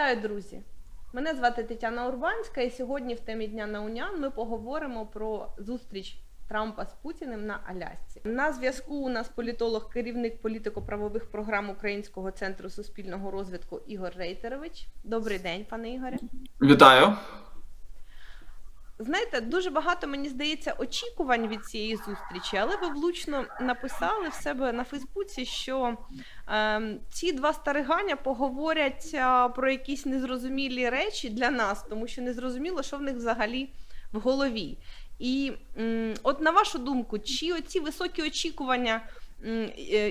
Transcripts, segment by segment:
Вітаю, друзі! Мене звати Тетяна Урбанська, і сьогодні в темі Дня наунян ми поговоримо про зустріч Трампа з Путіним на Алясці. На зв'язку у нас політолог, керівник політико-правових програм Українського центру суспільного розвитку Ігор Рейтерович. Добрий день, пане Ігоре. Вітаю. Знаєте, дуже багато мені здається очікувань від цієї зустрічі, але ви влучно написали в себе на Фейсбуці, що е, ці два стариганя поговорять е, про якісь незрозумілі речі для нас, тому що незрозуміло, що в них взагалі в голові. І м, от на вашу думку, чи оці високі очікування,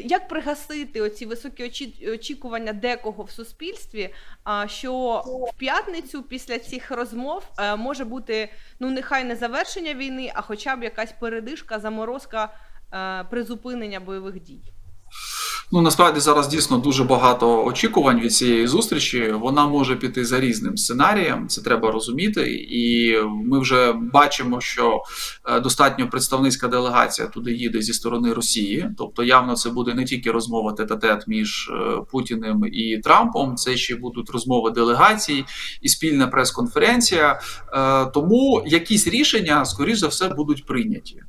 як пригасити оці високі очі- очікування декого в суспільстві, що в п'ятницю після цих розмов е, може бути ну нехай не завершення війни, а хоча б якась передишка, заморозка, е, призупинення бойових дій. Ну насправді зараз дійсно дуже багато очікувань від цієї зустрічі. Вона може піти за різним сценарієм, це треба розуміти. І ми вже бачимо, що е, достатньо представницька делегація туди їде зі сторони Росії. Тобто, явно це буде не тільки розмова тет-а-тет між е, Путіним і Трампом, це ще будуть розмови делегацій і спільна прес-конференція. Е, Тому якісь рішення, скоріш за все, будуть прийняті.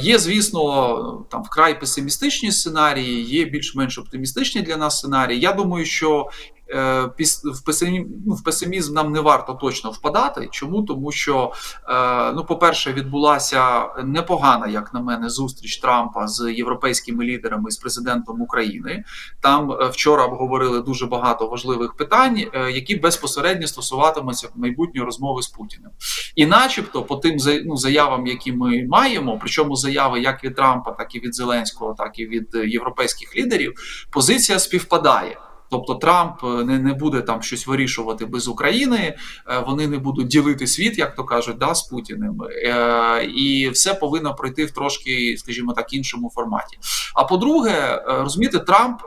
Є, звісно, там вкрай песимістичні сценарії, є більш-менш оптимістичні для нас сценарії. Я думаю, що в песимізм, ну, в песимізм нам не варто точно впадати. Чому? Тому що, е, ну, по-перше, відбулася непогана, як на мене, зустріч Трампа з європейськими лідерами з президентом України. Там е, вчора обговорили дуже багато важливих питань, е, які безпосередньо стосуватимуться майбутньої розмови з Путіним. І, начебто, по тим ну, заявам, які ми маємо, причому заяви як від Трампа, так і від Зеленського, так і від е, європейських лідерів, позиція співпадає. Тобто Трамп е, не, не буде там щось вирішувати без України, е, вони не будуть ділити світ, як то кажуть, да, з Путіним. Е, І все повинно пройти в трошки, скажімо так, іншому форматі. А по-друге, розумієте, Трамп,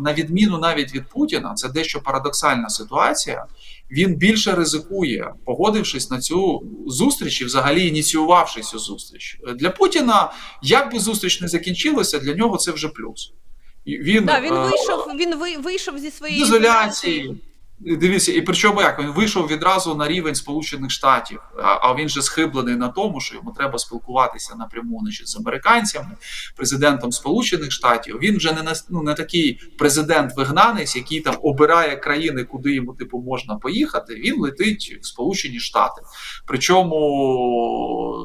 на відміну навіть від Путіна, це дещо парадоксальна ситуація. Він більше ризикує, погодившись на цю зустріч і взагалі ініціювавши цю зустріч. Для Путіна, як би зустріч не закінчилася, для нього це вже плюс. Він, Да, він е, вийшов, він ви- вийшов зі своєї ізоляції. Дивіться, і причому як він вийшов відразу на рівень Сполучених Штатів, а, а він же схиблений на тому, що йому треба спілкуватися напряму значить, з американцями, президентом Сполучених Штатів. Він вже не на ну, не такий президент-вигнанець, який там обирає країни, куди йому типу можна поїхати. Він летить в Сполучені Штати. Причому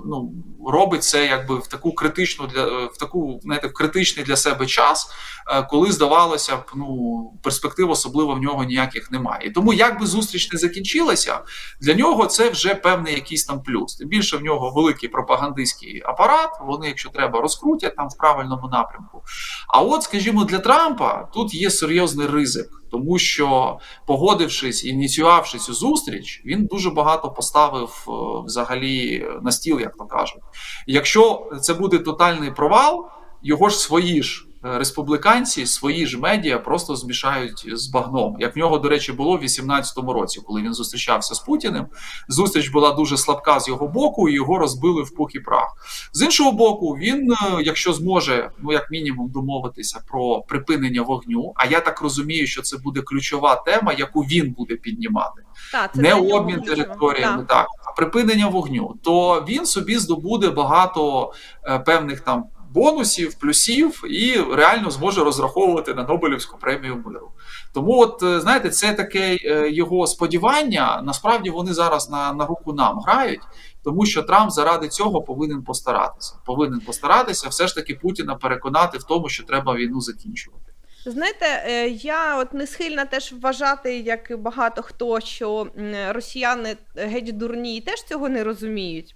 ну робить це якби в таку критичну для в таку знаєте, в критичний для себе час, е, коли здавалося б, ну перспектив особливо в нього ніяких немає. І тому, як би зустріч не закінчилася, для нього це вже певний якийсь там плюс. Тим більше в нього великий пропагандистський апарат. Вони, якщо треба, розкрутять там в правильному напрямку. А от, скажімо, для Трампа тут є серйозний ризик. Тому що, погодившись ініціювавши цю зустріч, він дуже багато поставив е, взагалі на стіл, як то кажуть. Якщо це буде тотальний провал, його ж свої ж республіканці, свої ж медіа просто змішають з багном. Як в нього, до речі, було в 18-му році, коли він зустрічався з Путіним. Зустріч була дуже слабка з його боку, і його розбили в пух і прах. З іншого боку, він, е, якщо зможе, ну як мінімум, домовитися про припинення вогню. А я так розумію, що це буде ключова тема, яку він буде піднімати Та, це не обмін територіями, Так. так а припинення вогню, то він собі здобуде багато е, певних там бонусів, плюсів і реально зможе розраховувати на Нобелівську премію миру. Тому, от е, знаєте, це таке е, його сподівання. Насправді вони зараз на, на руку нам грають. Тому що Трамп заради цього повинен постаратися. Повинен постаратися, все ж таки Путіна переконати в тому, що треба війну закінчувати. Знаєте, е, я от не схильна теж вважати, як багато хто, що росіяни геть дурні і теж цього не розуміють.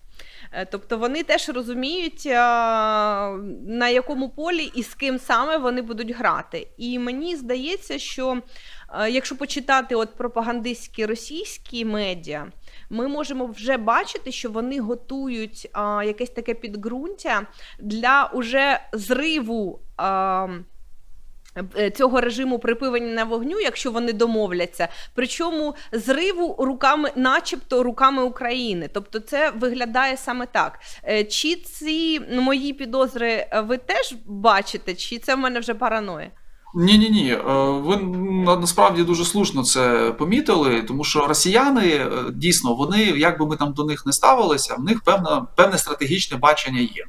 Е, Тобто вони теж розуміють, на якому полі і з ким саме вони будуть грати. І мені здається, що е, якщо почитати от пропагандистські російські медіа, ми можемо вже бачити, що вони готують якесь таке підґрунтя для уже зриву. Е, Цього режиму припинення вогню, якщо вони домовляться, причому зриву руками, начебто руками України. Тобто, це виглядає саме так. Е, Чи ці мої підозри е, ви теж бачите, чи це в мене вже параноя? Ні, ні, ні. Ви насправді дуже слушно це помітили, тому що росіяни дійсно вони, як би ми там до них не ставилися, в них певна певне стратегічне бачення є.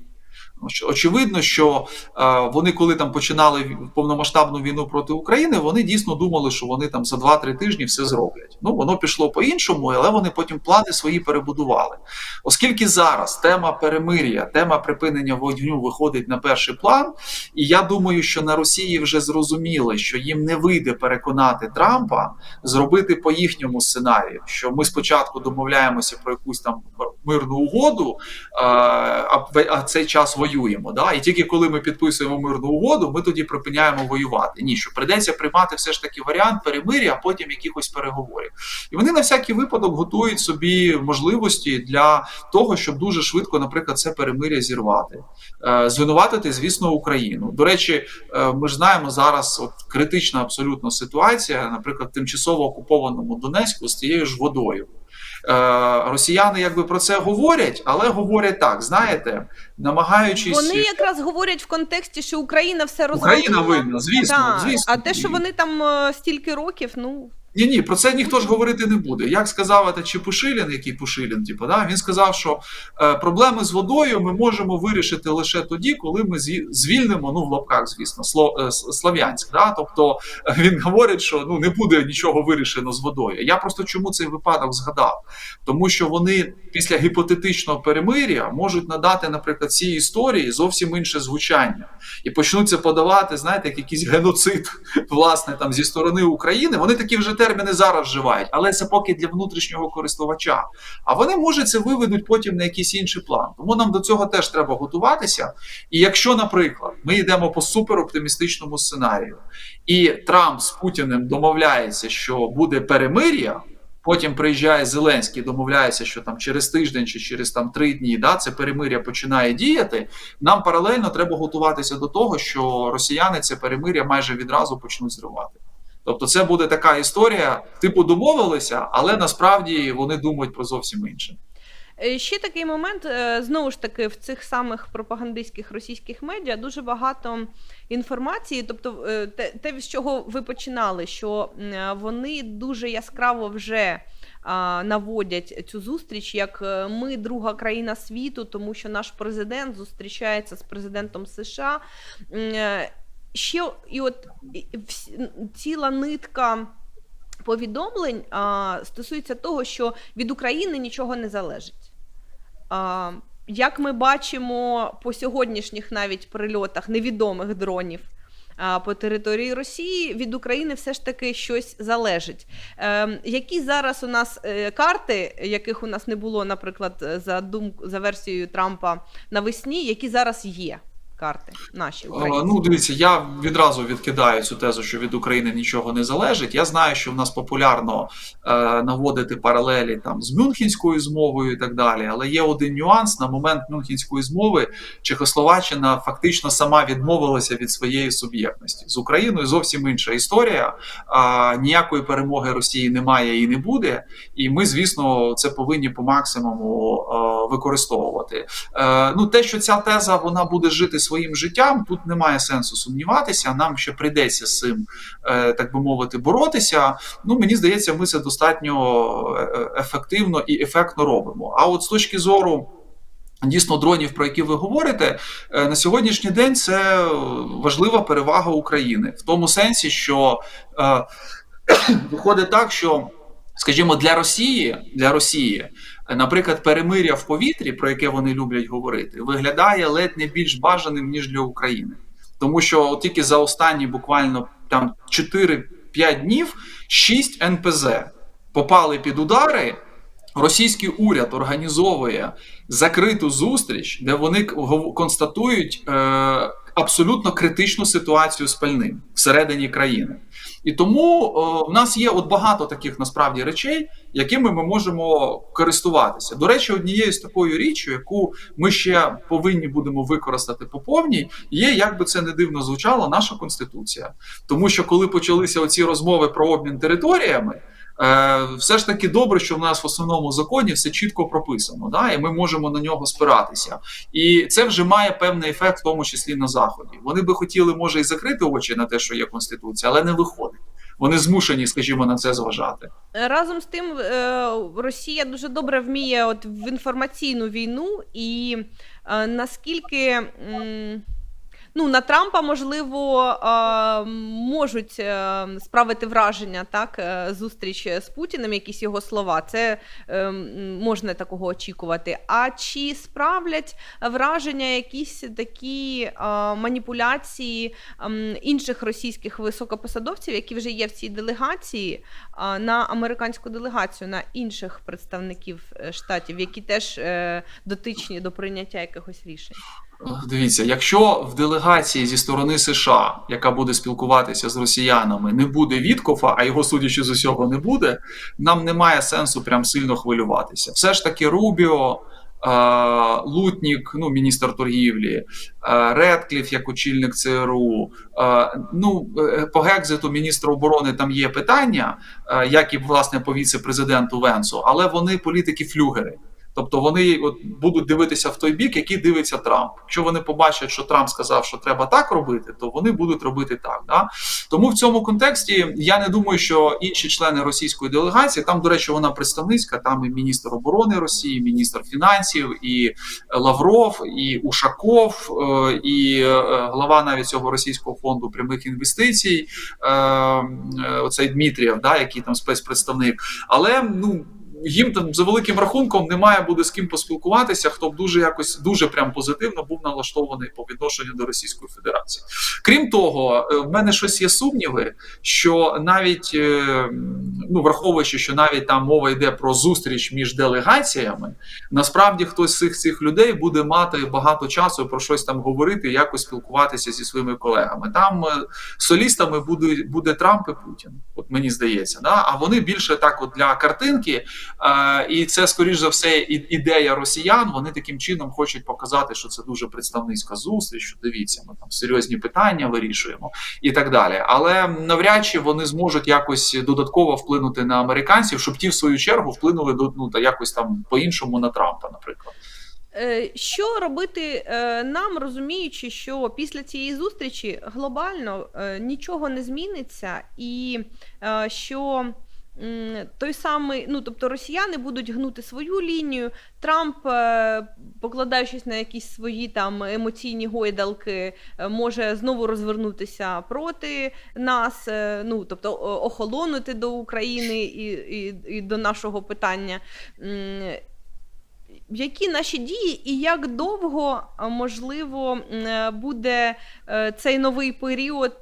Очевидно, що е, вони, коли там починали повномасштабну війну проти України, вони дійсно думали, що вони там за 2-3 тижні все зроблять. Ну воно пішло по-іншому, але вони потім плани свої перебудували. Оскільки зараз тема перемир'я, тема припинення вогню виходить на перший план, і я думаю, що на Росії вже зрозуміли, що їм не вийде переконати Трампа зробити по їхньому сценарію, що ми спочатку домовляємося про якусь там мирну угоду, а, цей час воюємо. Да? І тільки коли ми підписуємо мирну угоду, ми тоді припиняємо воювати. Ні, що прийдеться приймати все ж таки варіант перемир'я, а потім якихось переговорів. І вони на всякий випадок готують собі можливості для того, щоб дуже швидко, наприклад, це перемир'я зірвати, Е, звинуватити, звісно, Україну. До речі, е, ми ж знаємо зараз от критична абсолютно ситуація, наприклад, в тимчасово окупованому Донецьку з цією ж водою. Е, Росіяни якби про це говорять, але говорять так, знаєте, намагаючись Вони якраз говорять в контексті, що Україна все розробила. Україна винна, звісно, да. звісно. А те, що вони там е, стільки років, ну Ні, ні, про це ніхто ж говорити не буде. Як сказав це Чепушилін, який Пушилін, типу, да, він сказав, що е, проблеми з водою ми можемо вирішити лише тоді, коли ми звільнимо, ну в лапках, звісно, Сло, е, Слов'янськ. Да? Тобто е, він говорить, що ну не буде нічого вирішено з водою. Я просто чому цей випадок згадав? Тому що вони після гіпотетичного перемир'я можуть надати, наприклад, цій історії зовсім інше звучання і почнуть це подавати, знаєте, як якийсь геноцид, власне, там зі сторони України. Вони такі вже терміни зараз вживають, але це поки для внутрішнього користувача. А вони може це виведуть потім на якийсь інший план. Тому нам до цього теж треба готуватися. І якщо, наприклад, ми йдемо по супероптимістичному сценарію, і Трамп з Путіним домовляється, що буде перемир'я. Потім приїжджає Зеленський, домовляється, що там через тиждень чи через там три дні да, це перемир'я починає діяти. Нам паралельно треба готуватися до того, що росіяни це перемир'я майже відразу почнуть зривати. Тобто, це буде така історія, типу домовилися, але насправді вони думають про зовсім інше. Е, Ще такий момент, е, знову ж таки, в цих самих пропагандистських російських медіа дуже багато інформації. Тобто, е, те, те, з чого ви починали, що вони дуже яскраво вже наводять цю зустріч, як ми друга країна світу, тому що наш президент зустрічається з президентом США. Ще і от ціла нитка повідомлень а, стосується того, що від України нічого не залежить. А, як ми бачимо по сьогоднішніх навіть прильотах невідомих дронів а, по території Росії, від України все ж таки щось залежить. Е, які зараз у нас е, карти, яких у нас не було, наприклад, за думку за версією Трампа навесні, які зараз є карти наші Е, українські? Ну, дивіться, я відразу відкидаю цю тезу, що від України нічого не залежить. Я знаю, що в нас популярно е, наводити паралелі там з Мюнхенською змовою і так далі. Але є один нюанс: на момент Мюнхенської змови Чехословаччина фактично сама відмовилася від своєї суб'єктності з Україною. Зовсім інша історія. А, ніякої перемоги Росії немає і не буде. І ми, звісно, це повинні по максимуму е, використовувати. Е, ну, те, що ця теза вона буде жити своїм життям, тут немає сенсу сумніватися. Нам ще прийдеться з цим, е, так би мовити, боротися. Ну, мені здається, ми це достатньо е, ефективно і ефектно робимо. А от з точки зору. Дійсно, дронів, про які ви говорите, е, на сьогоднішній день це важлива перевага України в тому сенсі, що е, виходить так, що, скажімо, для Росії, для Росії, наприклад, перемир'я в повітрі, про яке вони люблять говорити, виглядає ледь не більш бажаним ніж для України, тому що тільки за останні буквально там 4-5 днів 6 НПЗ попали під удари. Російський уряд організовує закриту зустріч, де вони констатують е, абсолютно критичну ситуацію з пальним всередині країни. І тому е, в нас є от багато таких насправді речей, якими ми можемо користуватися. До речі, однією з такою річчю, яку ми ще повинні будемо використати по повній, є, як би це не дивно звучало, наша конституція. Тому що коли почалися оці розмови про обмін територіями. Е, все ж таки добре, що в нас в основному законі все чітко прописано, да, і ми можемо на нього спиратися. І це вже має певний ефект, в тому числі на заході. Вони би хотіли, може, і закрити очі на те, що є конституція, але не виходить. Вони змушені, скажімо, на це зважати. Разом з тим, е, Росія дуже добре вміє от в інформаційну війну, і е, наскільки. Ну, на Трампа, можливо, можуть е, справити враження, так, е, зустріч з Путіним, якісь його слова. Це е, можна такого очікувати. А чи справлять враження якісь такі маніпуляції інших російських високопосадовців, які вже є в цій делегації, на американську делегацію, на інших представників штатів, які теж дотичні до прийняття якихось рішень. Дивіться, якщо в делегації зі сторони США, яка буде спілкуватися з росіянами, не буде Віткофа, а його судячи з усього не буде, нам немає сенсу прям сильно хвилюватися. Все ж таки, Рубіо. е, Лутнік, ну міністр торгівлі, е, Редкліф як очільник ЦРУ. е, Ну по Гекзиту міністра оборони там є питання, як і власне по віце-президенту Венсу, але вони політики-флюгери. Тобто вони от будуть дивитися в той бік, який дивиться Трамп. Якщо вони побачать, що Трамп сказав, що треба так робити, то вони будуть робити так. Да? Тому в цьому контексті я не думаю, що інші члени російської делегації, там, до речі, вона представницька, там і міністр оборони Росії, міністр фінансів, і Лавров, і Ушаков, е, і е, глава навіть цього російського фонду прямих інвестицій, е, е, оцей Дмитрієв, да, який там спецпредставник. Але ну їм там за великим рахунком немає буде з ким поспілкуватися, хто б дуже якось дуже прям позитивно був налаштований по відношенню до Російської Федерації. Крім того, е, в мене щось є сумніви, що навіть е, ну враховуючи, що навіть там мова йде про зустріч між делегаціями, насправді хтось з цих цих людей буде мати багато часу про щось там говорити, якось спілкуватися зі своїми колегами. Там е, солістами буде, буде Трамп і Путін, от мені здається, да? а вони більше так, от для картинки. Е, і це, скоріш за все, ідея росіян. Вони таким чином хочуть показати, що це дуже представницька зустріч. Що дивіться, ми там серйозні питання вирішуємо і так далі. Але навряд чи вони зможуть якось додатково вплинути на американців, щоб ті в свою чергу вплинули до ну та якось там по-іншому на Трампа, наприклад. Е, Що робити е, нам, розуміючи, що після цієї зустрічі глобально нічого не зміниться, і що той самий, ну тобто росіяни будуть гнути свою лінію, Трамп, е, покладаючись на якісь свої там емоційні гойдалки, е, може знову розвернутися проти нас, е, ну тобто охолонути до України і, і, і до нашого питання. Які наші дії і як довго можливо буде цей новий період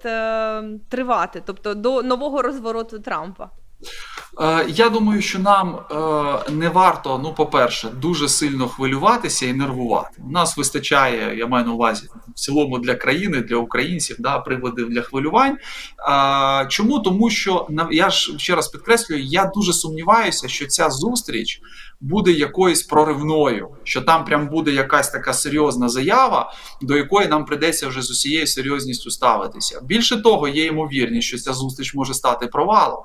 тривати, тобто до нового розвороту Трампа? Е, Я думаю, що нам е, не варто, ну, по-перше, дуже сильно хвилюватися і нервувати. У нас вистачає, я маю на увазі, в цілому для країни, для українців, да, приводів для хвилювань. Е, Чому? Тому що я ж ще раз підкреслюю, я дуже сумніваюся, що ця зустріч буде якоюсь проривною, що там прям буде якась така серйозна заява, до якої нам придеться вже з усією серйозністю ставитися. Більше того, є ймовірність, що ця зустріч може стати провалом.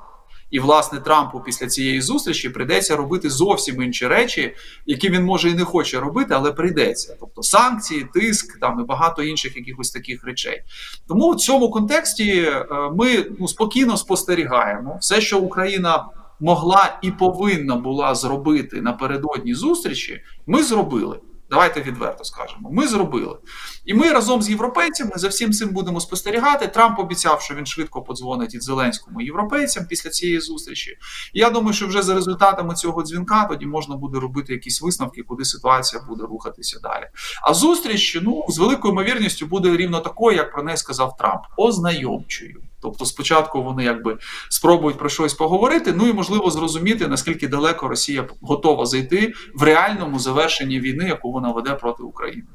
І власне Трампу після цієї зустрічі прийдеться робити зовсім інші речі, які він може і не хоче робити, але прийдеться. Тобто санкції, тиск там і багато інших якихось таких речей. Тому в цьому контексті е, ми ну, спокійно спостерігаємо все, що Україна могла і повинна була зробити напередодні зустрічі, ми зробили. Давайте відверто скажемо. Ми зробили. І ми разом з європейцями за всім цим будемо спостерігати. Трамп обіцяв, що він швидко подзвонить із Зеленському європейцям після цієї зустрічі. І я думаю, що вже за результатами цього дзвінка тоді можна буде робити якісь висновки, куди ситуація буде рухатися далі. А зустріч, ну з великою ймовірністю, буде рівно такою, як про неї сказав Трамп, ознайомчою. Тобто, спочатку вони якби спробують про щось поговорити, ну і можливо зрозуміти, наскільки далеко Росія готова зайти в реальному завершенні війни, яку вона веде проти України.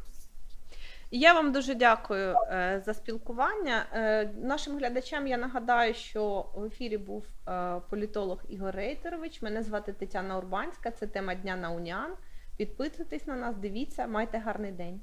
Я вам дуже дякую е, за спілкування. Е, нашим глядачам я нагадаю, що в ефірі був е, політолог Ігор Рейтерович. Мене звати Тетяна Урбанська. Це тема дня на Уніан. Підписуйтесь на нас, дивіться, майте гарний день.